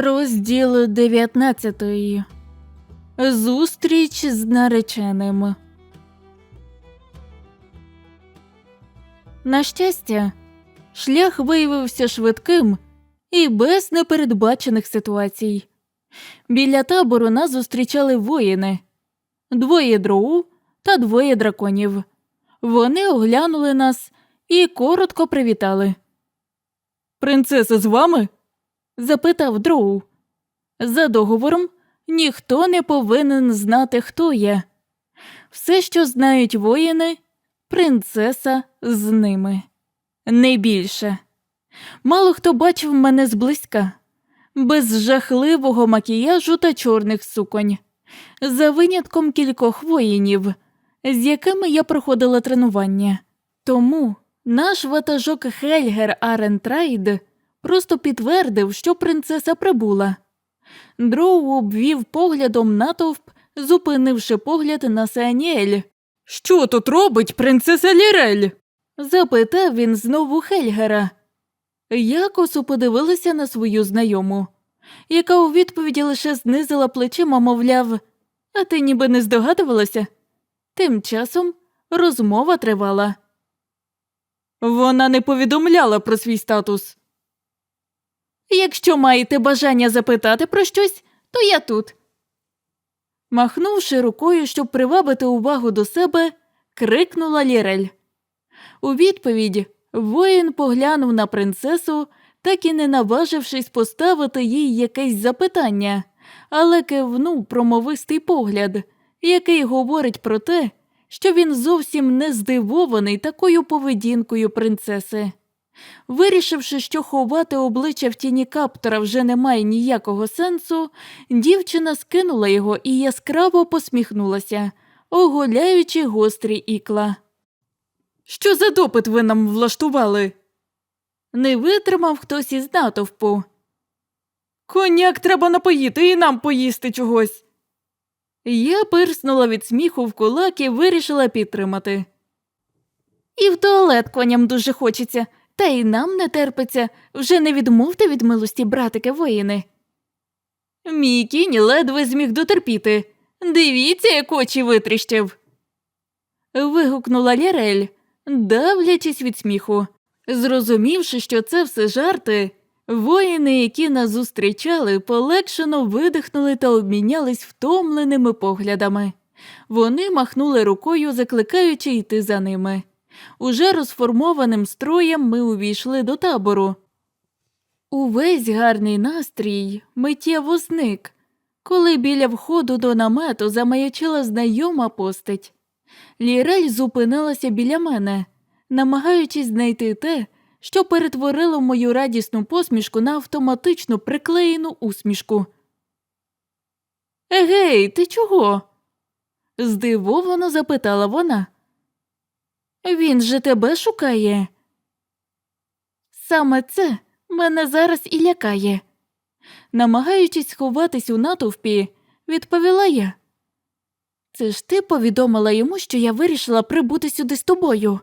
Розділ 19. Зустріч з нареченим. На щастя, шлях виявився швидким і без непередбачених ситуацій. Біля табору нас зустрічали воїни двоє дроу та двоє драконів. Вони оглянули нас і коротко привітали. Принцеса з вами? Запитав Дроу. За договором ніхто не повинен знати, хто я. Все, що знають воїни, принцеса з ними. Не більше. Мало хто бачив мене зблизька, без жахливого макіяжу та чорних суконь, за винятком кількох воїнів, з якими я проходила тренування. Тому наш ватажок Хельгер Арентрайд просто підтвердив, що принцеса прибула. Дроу обвів поглядом натовп, зупинивши погляд на Сеаніель. Що тут робить принцеса Лірель? запитав він знову Хельгера. Я косо подивилася на свою знайому, яка у відповіді лише знизила плечима, мовляв, а ти ніби не здогадувалася? Тим часом розмова тривала. Вона не повідомляла про свій статус. Якщо маєте бажання запитати про щось, то я тут. Махнувши рукою, щоб привабити увагу до себе, крикнула Лірель. У відповідь воїн поглянув на принцесу, так і не наважившись поставити їй якесь запитання, але кивнув промовистий погляд, який говорить про те, що він зовсім не здивований такою поведінкою принцеси. Вирішивши, що ховати обличчя в тіні каптора вже не має ніякого сенсу, дівчина скинула його і яскраво посміхнулася, оголяючи гострі ікла. Що за допит ви нам влаштували? Не витримав хтось із натовпу. Коняк треба напоїти і нам поїсти чогось. Я пирснула від сміху в кулак і вирішила підтримати. І в туалет коням дуже хочеться, та й нам не терпиться, вже не відмовте від милості, братики воїни. Мій кінь ледве зміг дотерпіти. Дивіться, як очі витріщив. Вигукнула Лярель, давлячись від сміху. Зрозумівши, що це все жарти, воїни, які нас зустрічали, полегшено видихнули та обмінялись втомленими поглядами. Вони махнули рукою, закликаючи йти за ними. Уже розформованим строєм ми увійшли до табору. Увесь гарний настрій миттєво зник, коли біля входу до намету замаячила знайома постать. Лірель зупинилася біля мене, намагаючись знайти те, що перетворило мою радісну посмішку на автоматично приклеєну усмішку. Егей, ти чого? здивовано запитала вона. Він же тебе шукає. Саме це мене зараз і лякає. Намагаючись сховатись у натовпі, відповіла я. Це ж ти повідомила йому, що я вирішила прибути сюди з тобою.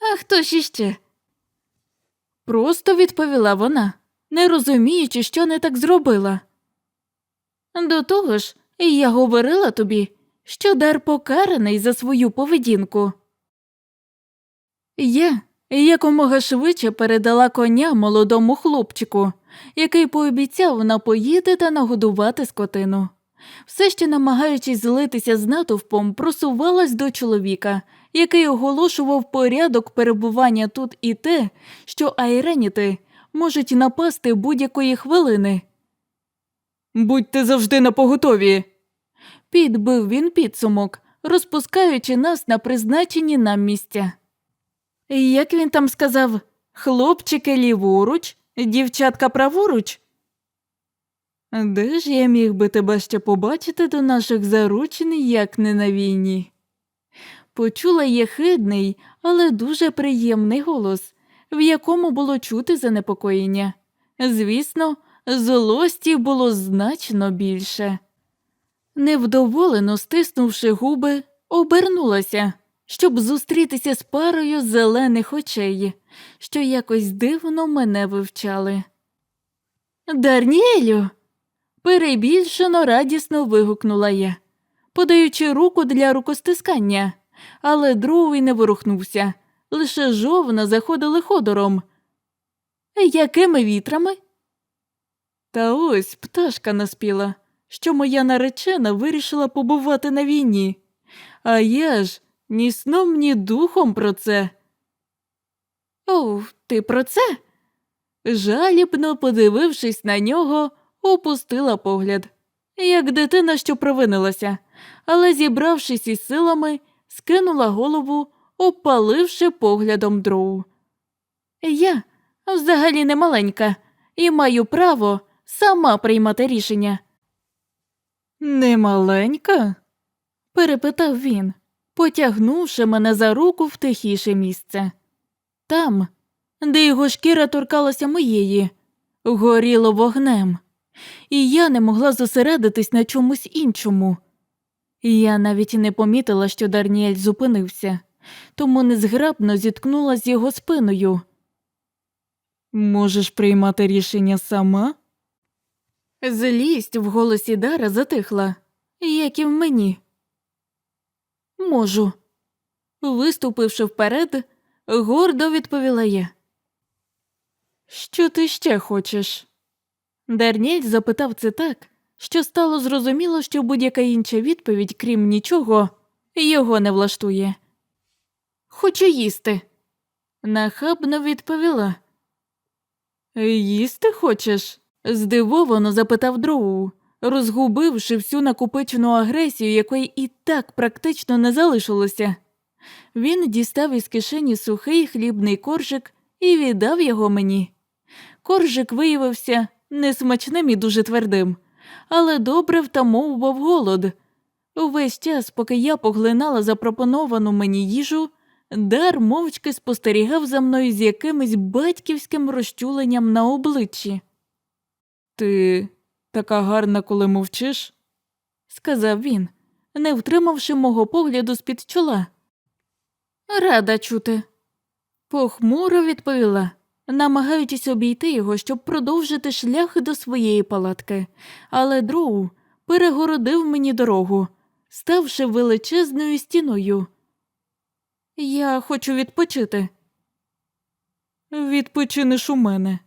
А хто ж іще? Просто відповіла вона, не розуміючи, що не так зробила. До того ж, я говорила тобі, що дар покараний за свою поведінку. Я якомога швидше передала коня молодому хлопчику, який пообіцяв напоїти та нагодувати скотину. Все ще намагаючись злитися з натовпом, просувалась до чоловіка, який оголошував порядок перебування тут і те, що айреніти можуть напасти будь-якої хвилини. Будьте завжди на поготові. Підбив він підсумок, розпускаючи нас на призначені нам місця. Як він там сказав, хлопчики ліворуч, дівчатка праворуч? Де ж я міг би тебе ще побачити до наших заручин, як не на війні? Почула єхидний, але дуже приємний голос, в якому було чути занепокоєння. Звісно, злості було значно більше. Невдоволено стиснувши губи, обернулася, щоб зустрітися з парою зелених очей, що якось дивно мене вивчали. Дарніелю. Перебільшено радісно вигукнула я, подаючи руку для рукостискання, але другий не ворухнувся, лише жовна заходили ходором. Якими вітрами? Та ось пташка наспіла, що моя наречена вирішила побувати на війні. А я ж ні сном, ні духом про це. О, ти про це? Жалібно подивившись на нього, опустила погляд, як дитина, що провинилася, але, зібравшись із силами, скинула голову, опаливши поглядом дроу. Я взагалі не маленька і маю право сама приймати рішення. Не маленька? перепитав він, потягнувши мене за руку в тихіше місце. Там, де його шкіра торкалася моєї, горіло вогнем, і я не могла зосередитись на чомусь іншому. Я навіть не помітила, що Дарніель зупинився, тому незграбно зіткнула з його спиною. Можеш приймати рішення сама? Злість в голосі Дара затихла, як і в мені. Можу. Виступивши вперед, гордо відповіла я. Що ти ще хочеш? Дарнєль запитав це так, що стало зрозуміло, що будь-яка інша відповідь, крім нічого, його не влаштує. Хочу їсти. Нахабно відповіла. Їсти хочеш? здивовано запитав Дроу, розгубивши всю накопичену агресію, якої і так практично не залишилося. Він дістав із кишені сухий хлібний коржик і віддав його мені. Коржик виявився несмачним і дуже твердим, але добре втамовував голод. Увесь час, поки я поглинала запропоновану мені їжу, дар мовчки спостерігав за мною з якимось батьківським розчуленням на обличчі. Ти така гарна, коли мовчиш, сказав він, не втримавши мого погляду з-під чола. Рада чути. Похмуро відповіла, намагаючись обійти його, щоб продовжити шлях до своєї палатки, але дроу перегородив мені дорогу, ставши величезною стіною. Я хочу відпочити. Відпочинеш у мене.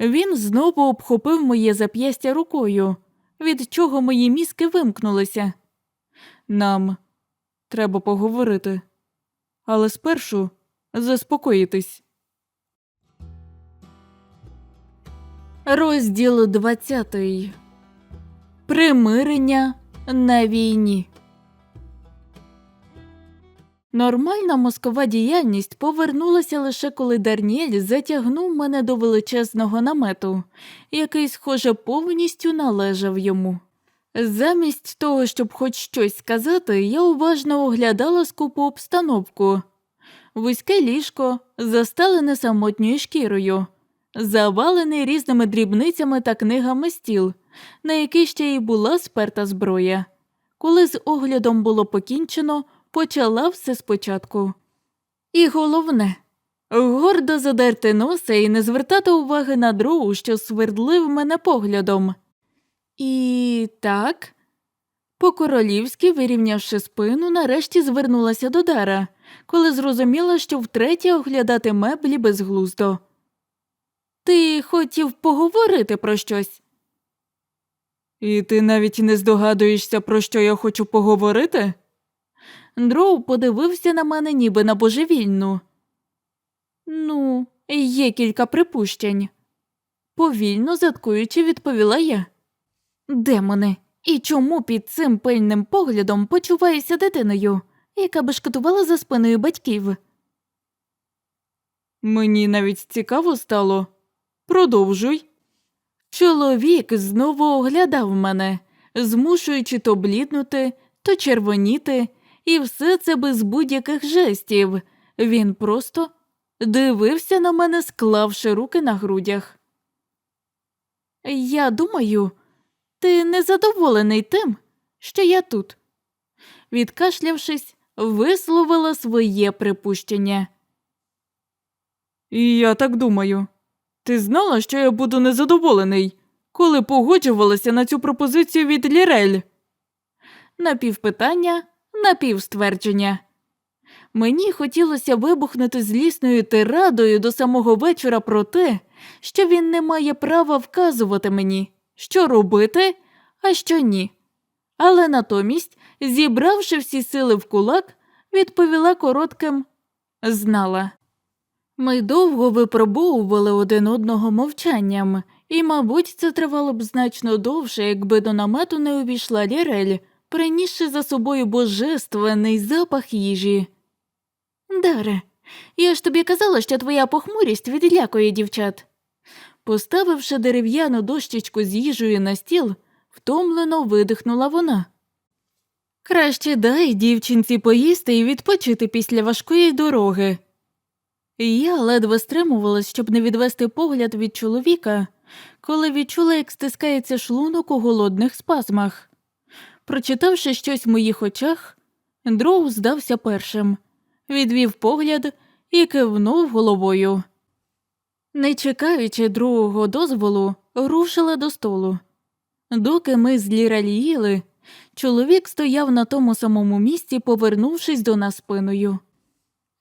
Він знову обхопив моє зап'ястя рукою, від чого мої мізки вимкнулися. Нам треба поговорити, але спершу заспокоїтись. Розділ 20. Примирення на війні. Нормальна мозкова діяльність повернулася лише коли Дарніель затягнув мене до величезного намету, який, схоже, повністю належав йому. Замість того, щоб хоч щось сказати, я уважно оглядала скупу обстановку. Вузьке ліжко, застелене самотньою шкірою, завалений різними дрібницями та книгами стіл, на який ще й була сперта зброя. Коли з оглядом було покінчено, почала все спочатку. І головне гордо задерти носа і не звертати уваги на дроу, що свердлив мене поглядом. І так, по-королівськи, вирівнявши спину, нарешті звернулася до дара, коли зрозуміла, що втретє оглядати меблі безглуздо. Ти хотів поговорити про щось? І ти навіть не здогадуєшся, про що я хочу поговорити? Дроу подивився на мене ніби на божевільну. Ну, є кілька припущень. Повільно заткуючи, відповіла я. Демони, і чому під цим пильним поглядом почуваєшся дитиною, яка би бешкетувала за спиною батьків? Мені навіть цікаво стало. Продовжуй. Чоловік знову оглядав мене, змушуючи то бліднути, то червоніти, і все це без будь-яких жестів. Він просто дивився на мене, склавши руки на грудях. Я думаю, ти незадоволений тим, що я тут. Відкашлявшись, висловила своє припущення. І я так думаю. Ти знала, що я буду незадоволений, коли погоджувалася на цю пропозицію від Лірель? Напівпитання, напівствердження. Мені хотілося вибухнути злісною тирадою до самого вечора про те, що він не має права вказувати мені, що робити, а що ні. Але натомість, зібравши всі сили в кулак, відповіла коротким знала. Ми довго випробовували один одного мовчанням, і, мабуть, це тривало б значно довше, якби до намету не увійшла Лірель, принісши за собою божественний запах їжі. Даре, я ж тобі казала, що твоя похмурість відлякує дівчат. Поставивши дерев'яну дощечку з їжею на стіл, втомлено видихнула вона. Краще дай дівчинці поїсти і відпочити після важкої дороги. Я ледве стримувалась, щоб не відвести погляд від чоловіка, коли відчула, як стискається шлунок у голодних спазмах. Прочитавши щось в моїх очах, Дроу здався першим, відвів погляд і кивнув головою. Не чекаючи другого дозволу, рушила до столу. Доки ми з чоловік стояв на тому самому місці, повернувшись до нас спиною.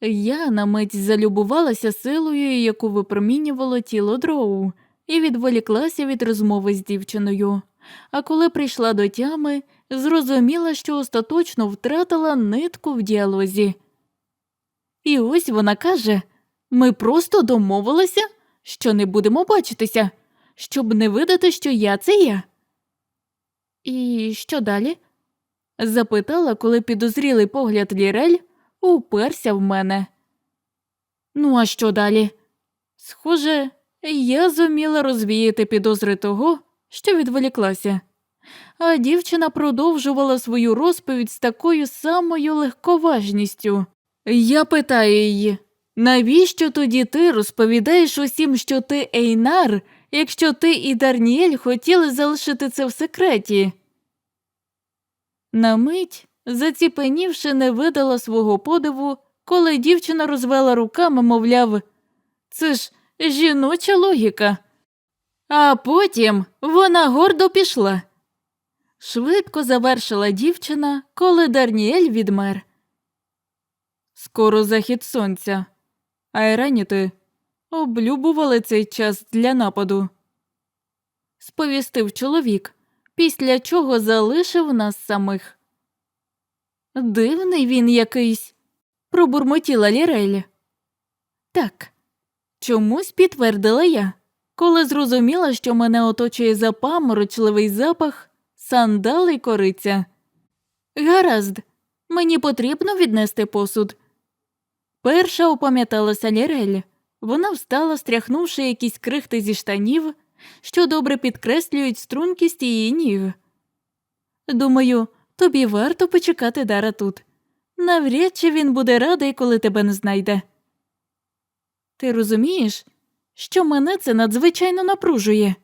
Я на мить залюбувалася силою, яку випромінювало тіло дроу, і відволіклася від розмови з дівчиною. А коли прийшла до тями, зрозуміла, що остаточно втратила нитку в діалозі. І ось вона каже ми просто домовилися, що не будемо бачитися, щоб не видати, що я це я. І що далі? запитала, коли підозрілий погляд Лірель уперся в мене. Ну, а що далі? Схоже, я зуміла розвіяти підозри того, що відволіклася. А дівчина продовжувала свою розповідь з такою самою легковажністю. Я питаю її, навіщо тоді ти розповідаєш усім, що ти Ейнар, якщо ти і Дарніель хотіли залишити це в секреті? На мить, заціпенівши, не видала свого подиву, коли дівчина розвела руками, мовляв, це ж жіноча логіка. А потім вона гордо пішла. Швидко завершила дівчина, коли Дарніель відмер. Скоро захід сонця, а Ереніти облюбували цей час для нападу, сповістив чоловік, після чого залишив нас самих. Дивний він якийсь, пробурмотіла Лірель. Так, чомусь підтвердила я, коли зрозуміла, що мене оточує запаморочливий запах сандал кориця. Гаразд, мені потрібно віднести посуд. Перша опам'яталася Лірель. Вона встала, стряхнувши якісь крихти зі штанів, що добре підкреслюють стрункість її ніг. Думаю, тобі варто почекати Дара тут. Навряд чи він буде радий, коли тебе не знайде. Ти розумієш, що мене це надзвичайно напружує?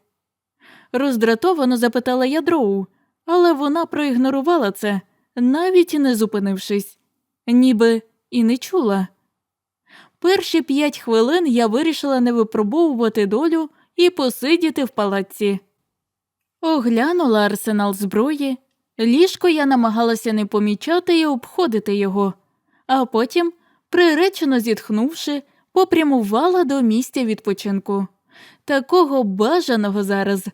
Роздратовано запитала я дроу, але вона проігнорувала це, навіть не зупинившись, ніби і не чула. Перші п'ять хвилин я вирішила не випробовувати долю і посидіти в палаці. Оглянула арсенал зброї, ліжко я намагалася не помічати і обходити його, а потім, приречено зітхнувши, попрямувала до місця відпочинку. Такого бажаного зараз.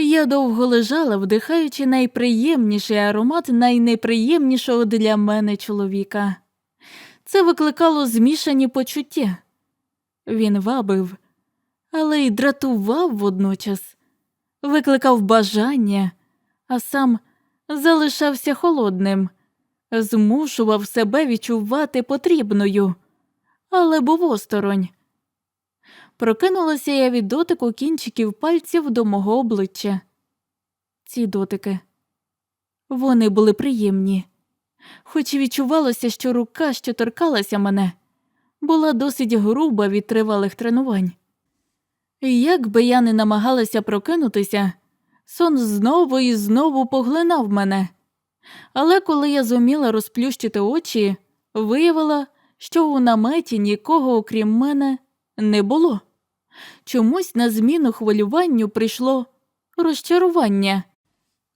Я довго лежала, вдихаючи найприємніший аромат найнеприємнішого для мене чоловіка. Це викликало змішані почуття. Він вабив, але й дратував водночас, викликав бажання, а сам залишався холодним, змушував себе відчувати потрібною, але був осторонь. Прокинулася я від дотику кінчиків пальців до мого обличчя. Ці дотики вони були приємні, хоч і відчувалося, що рука, що торкалася мене, була досить груба від тривалих тренувань. І Як би я не намагалася прокинутися, сон знову і знову поглинав мене. Але коли я зуміла розплющити очі, виявила, що у наметі нікого, окрім мене, не було. Чомусь на зміну хвилюванню прийшло розчарування.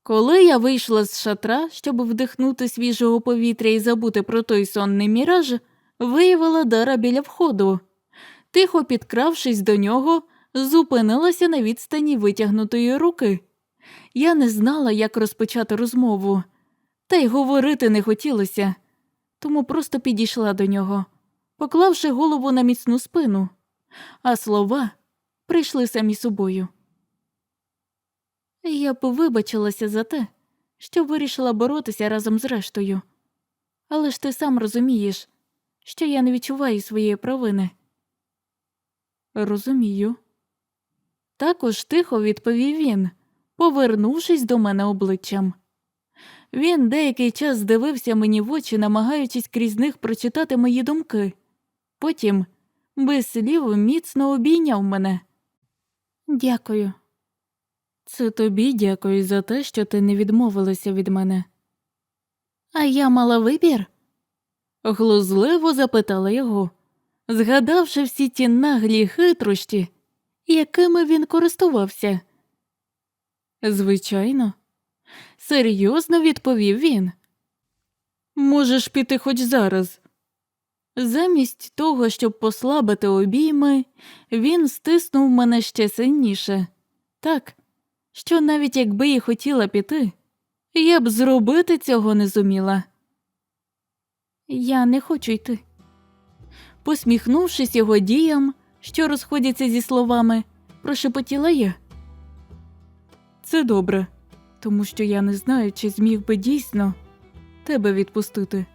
Коли я вийшла з шатра, щоб вдихнути свіжого повітря і забути про той сонний міраж, виявила дара біля входу. Тихо підкравшись до нього, зупинилася на відстані витягнутої руки. Я не знала, як розпочати розмову, та й говорити не хотілося, тому просто підійшла до нього, поклавши голову на міцну спину, а слова прийшли самі собою. Я б вибачилася за те, що вирішила боротися разом з рештою. Але ж ти сам розумієш, що я не відчуваю своєї провини. Розумію. Також тихо відповів він, повернувшись до мене обличчям. Він деякий час дивився мені в очі, намагаючись крізь них прочитати мої думки. Потім, без слів, міцно обійняв мене. Дякую. Це тобі дякую за те, що ти не відмовилася від мене. А я мала вибір? глузливо запитала його, згадавши всі ті наглі хитрощі, якими він користувався. Звичайно, серйозно відповів він. Можеш піти хоч зараз. Замість того, щоб послабити обійми, він стиснув мене ще сильніше. Так, що навіть якби і хотіла піти, я б зробити цього не зуміла. Я не хочу йти. Посміхнувшись його діям, що розходяться зі словами, прошепотіла я. Це добре, тому що я не знаю, чи зміг би дійсно тебе відпустити.